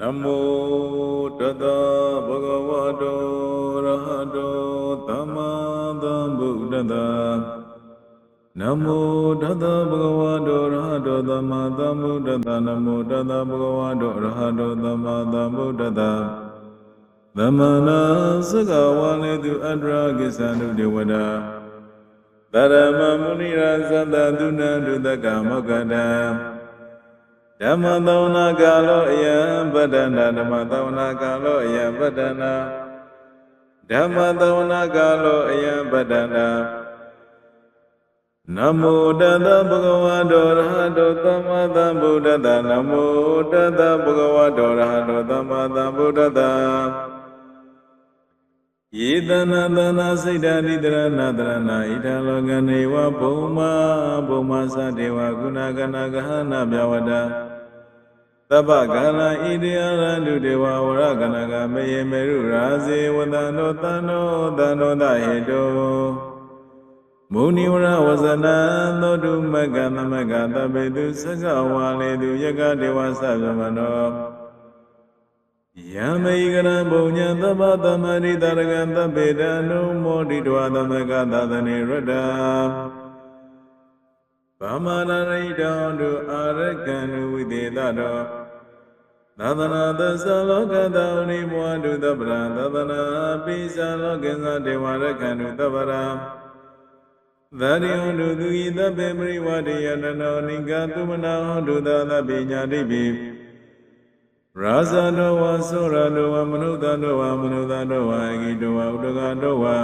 နမောတတဗုဒ္ဓဝါတောရဟတောသမ္မာသမ္ဗုဒ္ဓတ္တနမောတတဗုဒ္ဓဝါတောရဟတောသမ္မာသမ္ဗုဒ္ဓတ္တနမောတတဗုဒ္ဓဝါတောရဟတောသမ္မာသမ္ဗုဒ္ဓတ္တသမနာစကဝါလေတုအတ္တရာကိသန္တုဒေဝတာတရမမုနိရာသတ္တသုဏ္ဍုတကမောက္ကတံ ဓမ္မသောနာကာလောအယံပတ္တနာဓမ္မသောနာကာလောအယံပတ္တနာဓမ္မသောနာကာလောအယံပတ္တနာနမောတတဗုဒ္ဓဝါဒောရဟတောသမ္မာသမ္ဗုဒ္ဓတ္တနမောတတဗုဒ္ဓဝါဒောရဟတောသမ္မာသမ္ဗုဒ္ဓတ္တ ယေတနာတနာစိတ်ဓာတိတရဏတရဏဣဒလောကနေဝဘုံမာဘုံမာသတေဝကုဏကနာဂဟနာပြဝတ္တသဗ္ဗကာလဣတိယရန္တုဒေဝဝရကနကမေယမေရုရာဇေဝတံနောတန္နောတန္နောတဟေတောမုနိဝရဝဇနံသောတုမကသမကသဗ္ဗေတုသကဝါလေတုယကဒေဝသဗ္ဗမနော ယမေကရံဘုံညာသဗ္ဗသမရိတရကံသဗ္ဗေတအနုမောဒိတဝသမကသသနေရတ္တဗမာနရိတောတုအာရကံတုဝိသေတတောသာသနာသသလောကတောနိဘဝတုတပ္ပရာသာသနာပိသလောကေသဒေဝရကံတုတပ္ပရာသရိယံတုသူဤသဗ္ဗေပရိဝတိယတနောနိကသုမနာဟောတုသာသဗ္ဗညာတိပိ ရာဇတောဝါသောရတောဝါမနုဿတောဝါမနုဿတောဝါအဂိတောဝါဥဒကတောဝါ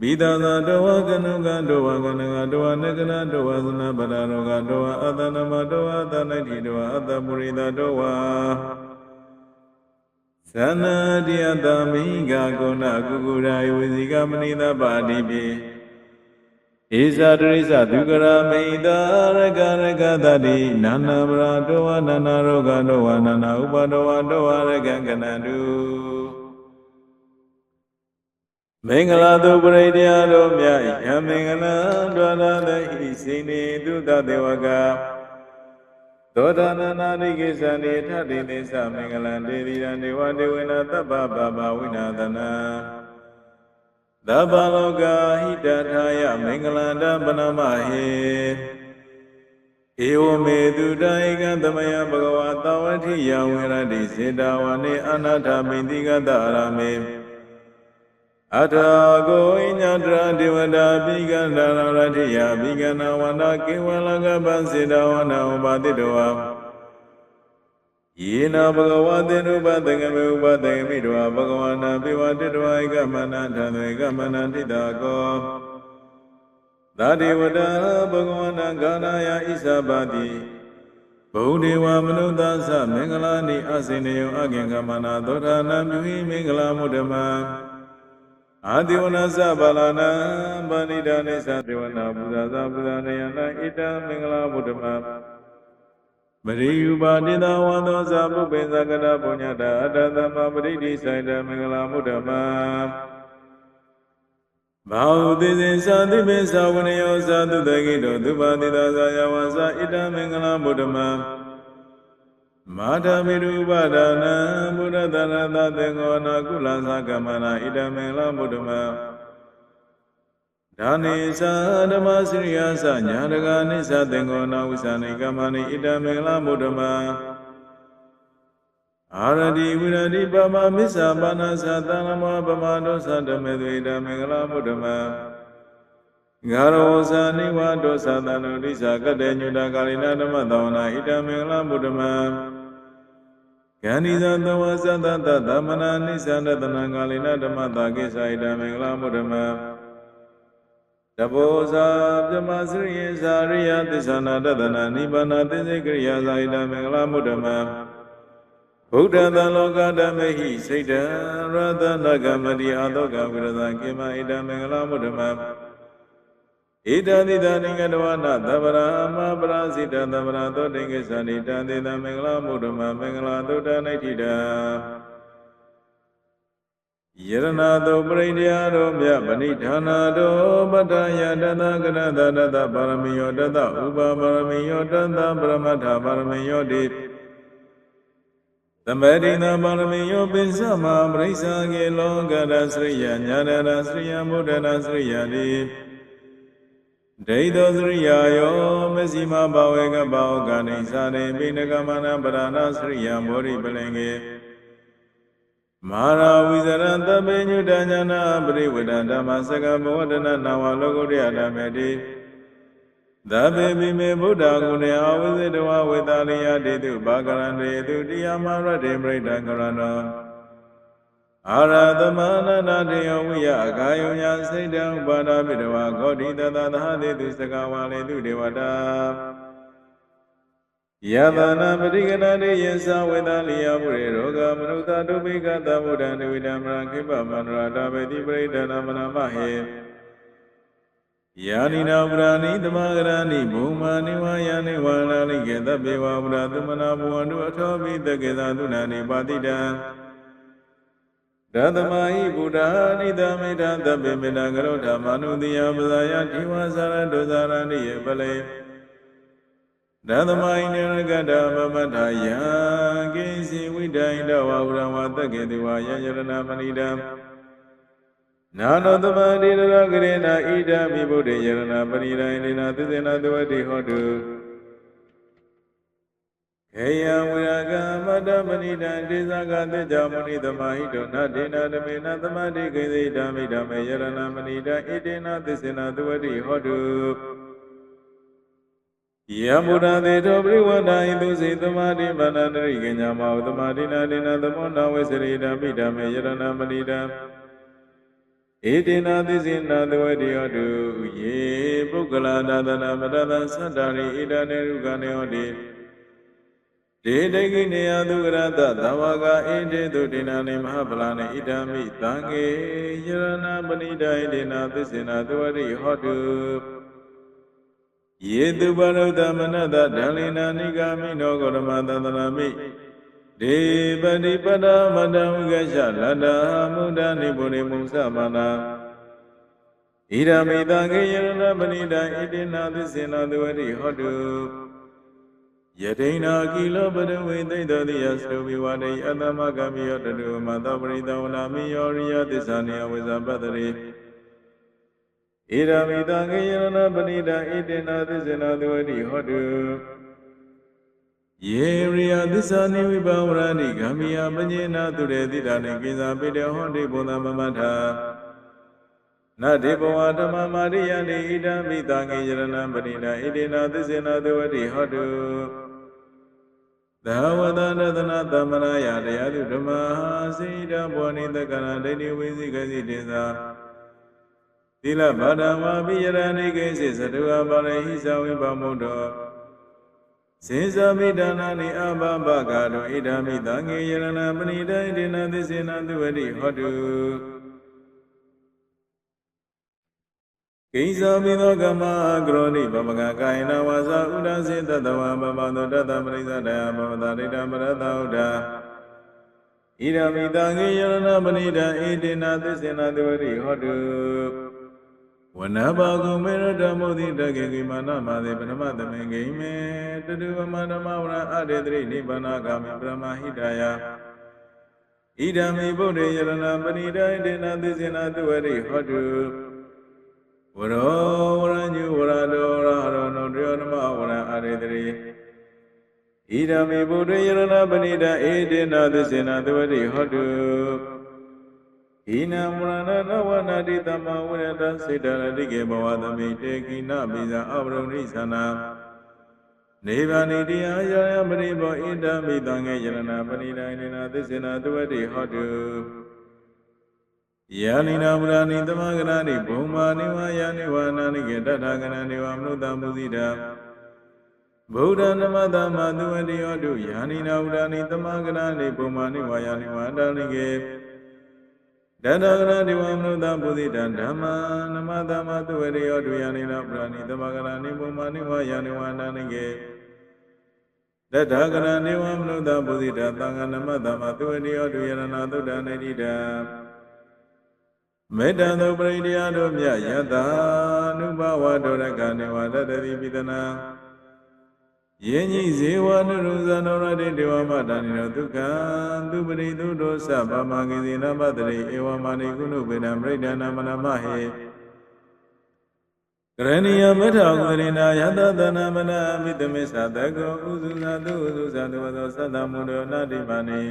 မိသာသာတဝကနုကတဝကနကတဝနကနာတဝသနာပရရောဂတဝအတနမတဝအတနိတိတဝအတပုရိသတဝသနာတိယတမိဂကုဏကုကုရာယဝစီကမနိသပါတိပိ ဧဇာတရိစ္ဆဒုက္ကရာမိတာရကရကတတိနာနာပရာတဝနာနာရောဂတဝနာနာဥပတဝတဝရကံကနတုမင်္ဂလာသူပရိတရားတို့မြတ်ယမင်္ဂလာဒွါရသဟိစိနေတုတတေဝကသောတာနနာရိကိသံေထတိသေသမင်္ဂလံဒေဝီရံဒေဝဒေဝနာတပ္ပပါပဝိနာသနာ သဗ္ဗလောကဟိတထာယမင်္ဂလန္တပနမဟေဧဝမေတုတဧကံသမယဘဂဝါတဝတိယဝေရတိစေတဝနေအနာထမိတိကတအာရမေအထာကိုဣညာတရဒေဝတာပိကန္တရရတိယပိကနာဝန္တကေဝလကပစေတဝနာဥပါတိတော ယေနဘဂဝတေနုပသင်္ကမေဥပသင်္ကမိတောဘဂဝနာပိဝတိတောဧကမန္တထံဧကမန္တထိတာကောသာဒေဝတာဘဂဝနာဂာနာယဣသပါတိဘုံဒေဝမနုဿသမင်္ဂလာနိအစိနေယအကင်္ဂမနာသောတာနံမြူဟိမင်္ဂလာမုဒ္ဓမံအာတိဝနသဗလာနံဗန္တိတာနိသဒေဝနာဘုရားသာဘုရားနေယနာဣတံမင်္ဂလာမုဒ္ဓမံ ပရိယုပါတိတဝန္တောသာပုပ္ပေသကရပုညတာအတ္တသမပရိတိဆိုင်တမင်္ဂလာမုဒ္ဓမံဘာဟုတိစေသာတိပိသာဝနယောသာတုတကိတောသုပါတိတာသာယဝါစာဣတံမင်္ဂလာမုဒ္ဓမံမာထမိရုပဒါနံဘုရတရတသေငောနာကုလသကမနာဣဒမေလမုဒ္ဓမ ဒါနိသာဓမ္မစရိယသညာတကာနိသသေငောနာဝိသနိကမနိဣဒမေလမုဒ္ဓမအာရတိဝိရတိပမမစ္ဆာပါဏသသံလမောပမဒောသဓမ္မေသွေဒမေလမုဒ္ဓမဂါရောဇာနိဝါဒောသသနုဒိသကတေညုတကာလိနာဓမ္မသောနာဣဒမေလမုဒ္ဓမကန္ဒီသသဝသတ္တတသမနာနိသန္တတနံကာလိနဓမ္မတာကိသဣတမင်္ဂလာမုဒ္ဓမ တဘောဇာပြမစရိယဇာရိယသစ္ဆနာတတနာနိဗ္ဗာန်သစ္စေကရိယာဇာဣတမင်္ဂလာမုဒ္ဓမဗုဒ္ဓတလောကဓမ္မဟိစိတ်တရတနာဂမတိအာတောကဝိရဇံကိမဣတမင်္ဂလာမုဒ္ဓမဣဒံတိတနိကတဝနာသဗ္ဗရာမပရာစိတသဗ္ဗရာသောတိကိသန္တိတံတေတမင်္ဂလာမုဒ္ဓမမင်္ဂလာသုတ္တနိဋ္ဌိတံ ယရဏတောပရိဒယာတော်မြတ်ဗဏိဌာနာတော်ပတ္တယတတကရတတတပါရမီယောတတဥပပါရမီယောတတပရမတ္ထပါရမီယောတိသမတိနာပါရမီယောပိစမပရိစ္ဆာကေလောကရစရိယညာရရစရိယမုဒ္ဒနာစရိယတိဒိဋ္ဌောစရိယာယောမစီမဘာဝေကဘောကာနိသာရေပိဏကမနာပရဏစရိယမောရိပလင်ကေ မာရာဝိဇရတပေညုတညာနာပရိဝဒဓမ္မစကဘောဒနာနာဝလောကုတ္တရဓမ္မေတိသဗ္ဗေမိမေဗုဒ္ဓဂုဏေအဝိဇ္ဇတဝဝေတာလိယတေတုဘာကရဏေတုတရားမရတေပရိဒံကရဏောအာရသမဏနာတေယဝိယအကာယုညာစိတ်တံဥပါဒပိတဝါဂောတိတသသဟတေတုစကဝါလေတုဒေဝတာ ယတနာပရိကနာတေယသဝေတာလိယပုရေရောဂမနုဿတုပိကတဗုဒ္ဓံဒဝိဓမ္မရခိပမန္တရာတာဝေတိပရိဒနာမနာမဟေယာနိနာပရာဏိတမဂရဏိဘုံမာနိဝါယာနိဝါနာနိကေသဗ္ဗေဝဗုဒ္ဓသမနာဘဝန္တုအထောပိတကေသာသုနာနိပါတိတံရသမဟိဗုဒ္ဓနိတမေတသဗ္ဗေမေတကရောဓမ္မနုတိယပဇာယဒီဝသရဒုဇာရဏိယေပလေ ရသမဟိနေရကတမမထာယံကိစီဝိဒိုင်တဝဝရဝတကေတိဝယယရဏမဏိတံနာနောတမတိရရဂရေနာဣဒာမိဗုဒ္ဓေယရဏပရိဒိုင်နေနာသစ္စေနာတဝတိဟောတုခေယံဝိရကမတ္တမဏိတံဒေသကသေကြမဏိသမဟိတောနဒေနာဓမေနသမတိကိသိဓမ္မိဓမ္မေယရဏမဏိတံဣတေနာသစ္စေနာတဝတိဟောတု ယံဘုရားသေတောပရိဝန္ဒာဟိတုစေသမာတိမန္တရိကညာမောသမာတိနာဒေနာသမောနာဝေစရိဓမ္မိဓမ္မေယရဏမဏိတံဧတေနာသစ္စေနာသဝတိဟောတုယေပုဂ္ဂလာဒါသနာမတသသတ္တာရိဣဒနေရုကနေဟောတိဒေဒိကိနေယသုကရတသဝကဣတေတုဒေနာနေမဟာဗလာနေဣဒာမိသံဃေယရဏပဏိဒဣဒေနာသစ္စေနာသဝတိဟောတု ယေတုပရုဒ္ဓမနတဒံလီနာနိဂာမိနောဂောရမသန္တနာမိဒေပတိပဒမတံဝိကရှလတ္တာမုဒ္ဒနိဗုရိမုသမနာဣရမိတံခေယရဏပဏိတံဣတိနာသစ္စေနာသဝတိဟောတုယတိနာကိလောပရဝေသိတောတိယသုဘိဝတေအတ္တမကမိယောတတုမတပရိတဝနာမိယောရိယသစ္စာနိယဝိဇ္ဇပတ္တရိ ဣရမိတံခေယရဏပဏိတံဣတိနာသစ္စေနာသဝတိဟောတုယေရိယသစ္စာနိဝိပါဝရဏိဂမိယပညေနာသူရေတိတာနေကိသာပိတေဟောတိဘုံသမမထာနတေဘဝဓမ္မမာရိယနိဣဒံမိတံငေယရဏပရိနာဣတိနာသစ္စေနာသဝတိဟောတုသဝတနသနာသမရယတရားသူဓမ္မဟာစေတဘောနိတကရဒိဋ္ဌိဝိသိကစီတေသာ သီလဗဒဝါပိယရဏိကိစေသတုအပါရဟိသဝိပမုဒ္ဒောစေဇမိဒါနာနိအဘဘဂါတောဣဒာမိတံငေယရဏပဏိတံဣတိနာသစ္စေနာသဝတိဟောတုကိစ္စမိသောကမ္မကရောဏိဗမကကာယနာဝါစာဥဒ္ဒစေတတဝံပမသောတတပရိသတယဘဝတာဒိဋ္ဌမရတဥဒ္ဒဣဒာမိတံငေယရဏပဏိတံဣတိနာသစ္စေနာသဝတိဟောတု ဝနဘာကုမေရဓမ္မုတိတကေကိမာနမာသေပရမသမေဂိမေတတုဝမဓမ္မဝရအတေတိနိဗ္ဗာနဂာမေပရမဟိတယဣဒံမိဗုဒ္ဓေယရဏပဏိတံဣတိနာသစ္စေနာသဝတိဟောတုဝရောဝရညုဝရတောရဟရောနောတယောနမဝရအာရေတရိဣဒံမေဗုဒ္ဓယရဏပဏိတံဧတေနသစ္စေနသဝတိဟောတု ဣနံမရဏနဝနာတိတမဝရတစေတရတိကေဘဝသမိတေကိနပိဇာအဝရုဏိသနာနေဗာနိတရားယာယပရိဘောဣဒံမိတံငေယရဏပဏိတံနေနာသစ္စေနသဝတိဟောတုယာနိနာမရဏိသမဂရဏိဘုံမာနိဝါယာနိဝါနာနိကေတထာဂရဏိဝမနုတမုဇိတာဗုဒ္ဓနမတမသူဝတိယောတုယာနိနာဝရဏိသမဂရဏိဘုံမာနိဝါယာနိဝါတာနိကေ တထာဂရဏိဝမနုတမုဇိတာဓမ္မာနမတမသူဝတိယောတုယာနိနာပရဏိသမဂရဏိဘုံမာနိဝါယာနိဝါတာနိကေတထာဂရဏိဝမနုတမုဇိတာသံဃာနမတမသူဝတိယောတုယရဏသုဒ္ဓနေတိတာမေတ္တံသောပရိတရားတို့မြတ်ယတ္တာနုဘဝတောရကနေဝတတတိပိတနာ ယင်းကြီးဇေဝနုရုဇနောရတိဒေဝမတာနိရောဒုက္ခံသူပရိသုဒောသဗမဂိသေနပတရိဧဝမာနိကုဏုပေနံပရိဒာနမနမဟေကရဏီယမထောကရိနာယတတနာမနာမိတမေသတကောဥစုဇာတုဥစုဇာတုသောသတ္တမုဒ္ဒောနာတိမာနိ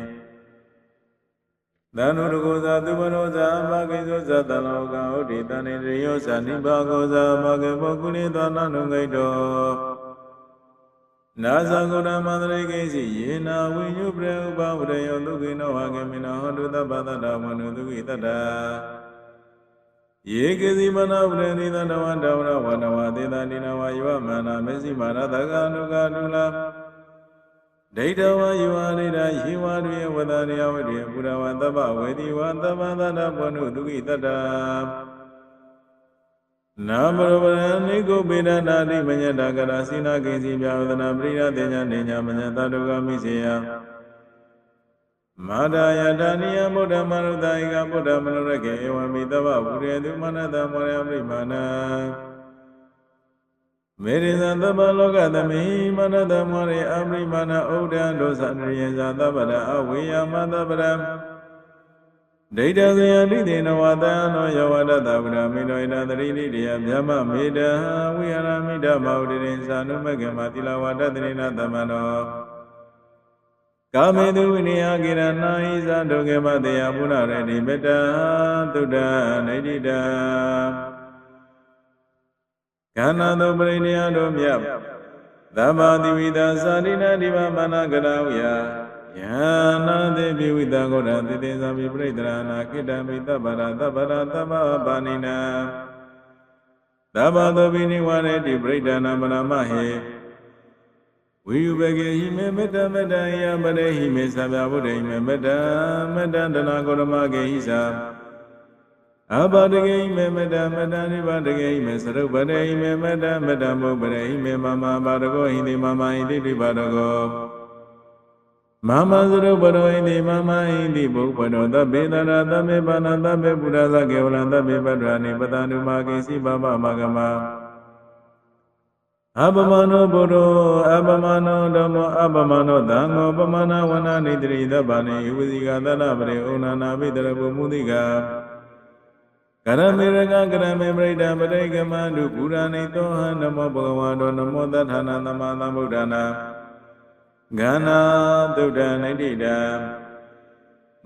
သနုရကောဇာသူဘရောဇာမဂိဇောဇာတလောကဩတိတဏိရိယောဇာနိဘာဂောဇာမဂေဘောကုလိသောနာနုဂိတော နာဇဂုဏမန္တရိကိစီယေနာဝိညုပရေဥပဝရယောဒုက္ခိနောဟကေမိနောဟောတုတပ္ပတ္တဝနုဒုက္ခိတတ္တယေကေစီမနာပရေနိသတဝတဝရဝနဝသေတတိနဝယောမနာမေစီမာရတကနုကနုလာဒိဋ္ဌဝယေဝရိဒယေဝရိယဝဒရိယဝရိယပုရဝတပ္ပဝေတိဝတပ္ပတတဝနုဒုက္ခိတတ္တ နာမရဝရဏိကိုပေဒနာတိမညတကရာစိနာကိစီပြဝဒနာပရိယတေညာနေညာမညတတုကမိစေယမာဒာယတာနိယဗုဒ္ဓမနုဿာယကဗုဒ္ဓမနုရကေဧဝံမိတဗ္ဗဝုရေတုမနတမောရမိမာနမေရိဇံသဗ္ဗလောကသမိမနတမောရေအမိမာနဩဒံဒုသနရိယဇာသဗ္ဗရအဝေယမသဗ္ဗရ ဒိဋ္ဌဇယတိတေနဝတံနောယဝတတဗုဒ္ဓမိနောဣဒသတိတိတယမြမမေတံဝိဟရမိဓမ္မဝတိရိသာနုမကေမတိလဝတတရိနာသမနောကာမေတုဝိနိယကိရဏဣဇာဒုကေမတေယဘုရရေတိမေတ္တာသုဒ္ဓနေတိတံကန္နာတုပရိနိယတို့မြတ်သမ္မာတိဝိဒသာရိနာဒီဝမနာကရဝယ ယနာတိပိဝိတံကိုရတိတေသမိပရိဒရနာကိတံမိတဗ္ဗရာတဗ္ဗရာတဗ္ဗပါဏိနံသဗ္ဗသောပိနိဝရတိပရိဒနာမနာမဟေဝိယုဘဂေဟိမေမေတ္တမေတ္တယပရေဟိမေသဗ္ဗဗုဒ္ဓိမေမေတ္တမေတ္တတနာကိုရမဂေဟိသာအဘဒဂေဟိမေမေတ္တမေတ္တနိဗ္ဗာဒဂေဟိမေသရုပ်ပရေဟိမေမေတ္တမေတ္တမုပရေဟိမေမမဘာဒဂောဟိတိမမဟိတိတိဘာဒဂော မမသရုပ်ပရောဟိတိမမဟိတိဘုပ္ပရောသဗ္ဗေတရာသဗ္ဗေပါဏသဗ္ဗေပုရသကေဝလံသဗ္ဗေပတ္တရာနိပတန္တုမာကိစီဘဗမဂမအပမနောဘုရောအပမနောဓမ္မောအပမနောသံဃောပမနာဝနာနိတိသဗ္ဗနိဝိဇိကသတ္တပရိဩနာနာပိတရပုမုတိကကရမေရကကရမေပရိဒံပရိကမန္တုပုရာဏိတောဟံနမောဘဂဝန္တောနမောတထာနာသမသမ္ဗုဒ္ဓနာ ဂန္နာသုဒ္ဓနိတိတံ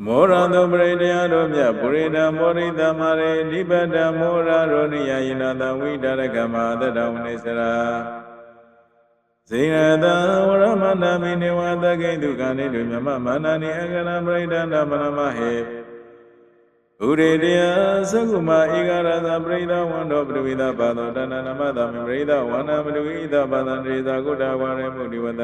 မောရတုပရိတရားတို့မြတ်ပုရိဒံမောရိတမရေနိဗ္ဗတမောရရောနိယယနာတဝိတရကမသတ္တဝနိစရာဇေယတဝရမန္တမိနေဝတကိတုကနိတုမြမမာနနိအကရပရိဒန္တမနမဟေဥရေတယသကုမဧကရသပရိဒဝန္တောပရိဝိသပါသောတဏ္ဏနမတမိပရိဒဝန္နပရိဝိသပါဒံရေသာကုတ္တဝရမုဒိဝတ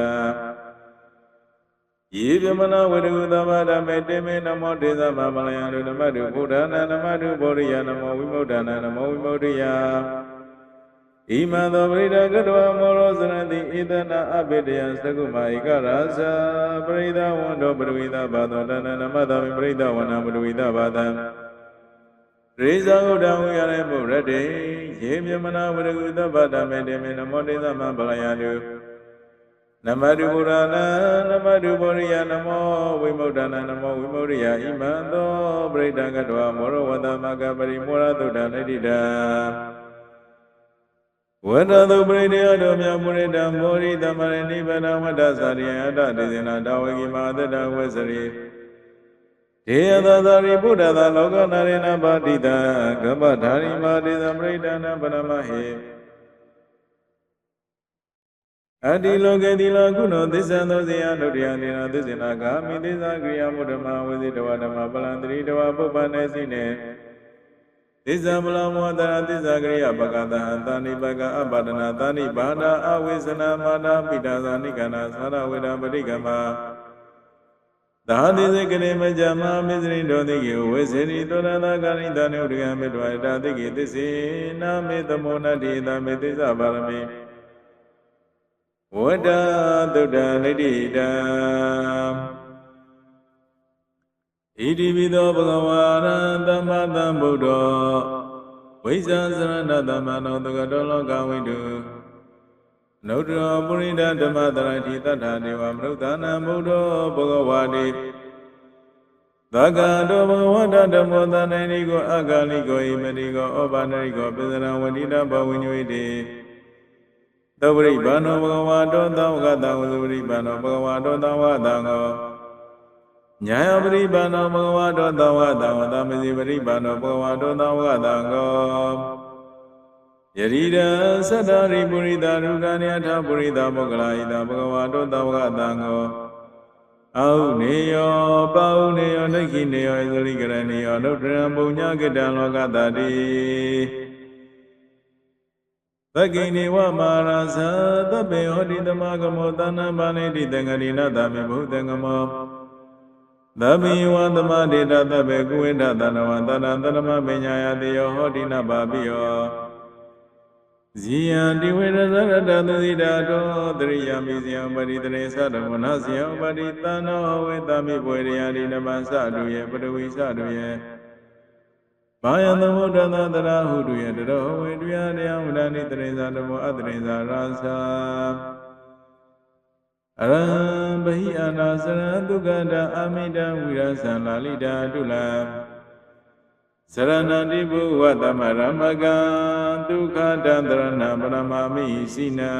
ယေဗမနာဝရဝသမဓမ္မေတေမေနမောတေသမဗလယံဓမ္မတုဗုဒ္ဓနာနမတုဗောရိယနမောဝိမုဒ္ဒနာနမောဝိမုဒ္ဒယဣမံသောပရိဒကတဝမောရောစရတိဣဒနာအဘိတယံသကုမာဧကရာဇာပရိဒဝန္တောပရဝိဒဘာသောတဏနမတမိပရိဒဝနာပရဝိဒဘာသံရိဇာဥဒံဝိရဏေပုရတေယေမြမနာဝရဝသမဓမ္မေတေမေနမောတေသမဗလယံတု နမတုဗုဒ္ဓနာနမတုဗောရိယနမောဝိမုဒ္ဒနာနမောဝိမုရိယဣမံသောပရိဒံကတဝမောရဝတ္တမကပရိမောရသုဒ္ဓနိတိတံဝတ္တသုပရိဒေယတောမြမုရိတံမောရိတမရဏိဗနာဝတ္တသာရိယအတ္တဒေသနာတဝေကိမသတ္တဝေစရိဒေယသာသာရိဘုဒ္ဓသာလောကနာရေနဘာတိတံကမ္မဓာရိမာဒေသပရိဒနာပရမဟေ အတ္တိလောကေတိလောကုဏေသစ္ဆံသောဇေယဒုတိယနေနာသစ္စေနာဂာမိသစ္စာကရိယာမုဒ္ဓမဝေစီတဝဓမ္မပလံတရိတဝပုပ္ပနေစိနေသစ္စာမလမောတရသစ္စာကရိယာပကတဟံတာနိပကအပဒနာတာနိဘာနာအဝိသနာမာနာပိတာဇာနိကနာသာရဝေဒပရိကမသာတိစေကရေမကြမမေစရိတောတိကေဝေစေရိတောရဏကာရိတနုဒကမေတ္တဝတာတိကေသစ္စေနာမေသမောနတိသမေသစ္စာပါရမေ ဝတ္တသုဒ္ဓလိတိတံဣတိပိသောဘဂဝါရံသမ္မာသမ္ဗုဒ္ဓောဝိဇ္ဇာစရဏသမ္မာနောတကတောလောကဝိတုနုတ္တရောပုရိဒဓမ္မတရတိတတ္ထာဒေဝမနုဿာနံဘုဒ္ဓောဘဂဝါတိသက္ကတောဘဂဝတဓမ္မောသန္တိနိကိုအဂါလိကိုဣမတိကိုဩဘာနရိကိုပိစရံဝတိတဘဝိညွေတိ သောပရိဘာနောဘဂဝါတောသံဝကတံဝသုပရိဘာနောဘဂဝါတောသံဝကတံကိုညာယပရိဘာနောဘဂဝါတောသံဝကတံဝသမစီပရိဘာနောဘဂဝါတောသံဝကတံကိုယရိဒံသတ္တရိပုရိသရုကနိယထပုရိသမောကလာဣတဘဂဝါတောသံဝကတံကိုအာဟုနေယောပါဟုနေယောဒိဋ္ဌိနေယောဣသရိကရဏေယောဒုတ္တရံပုံညကတံလောကတတိ သက္ကိနေဝမာရသသဗ္ဗေဟောတိတမဂမောသန္နပါဏိတိတံဃရိနတမေဘုသံဃမောသဗ္ဗေဝသမဒေတသဗ္ဗေကုဝိဋ္ဌတဏဝတတံတရမပညာယတေယောဟောတိနပါပိယောဇီယံတိဝေရဇရတသတိတာတောတရိယာမိဇယံပရိတရေသတ္တမနဇယံပရိတန္နောဝေတမိပွေရယာတိနမသတုယေပတဝိသတုယေ ဘာယသမုဒ္ဒနာတရာဟုတုယေတရောဝေတုယတရားဝဒနိတရေဇာတမောအတရေဇာရာသာအရဟံဘဟိအနာစရဒုက္ခတာအမိတံဝိရသံလာလိတာတုလံစရဏတိဘုဝတ္တမရမကံဒုက္ခတံတရဏပရမမိစိနံ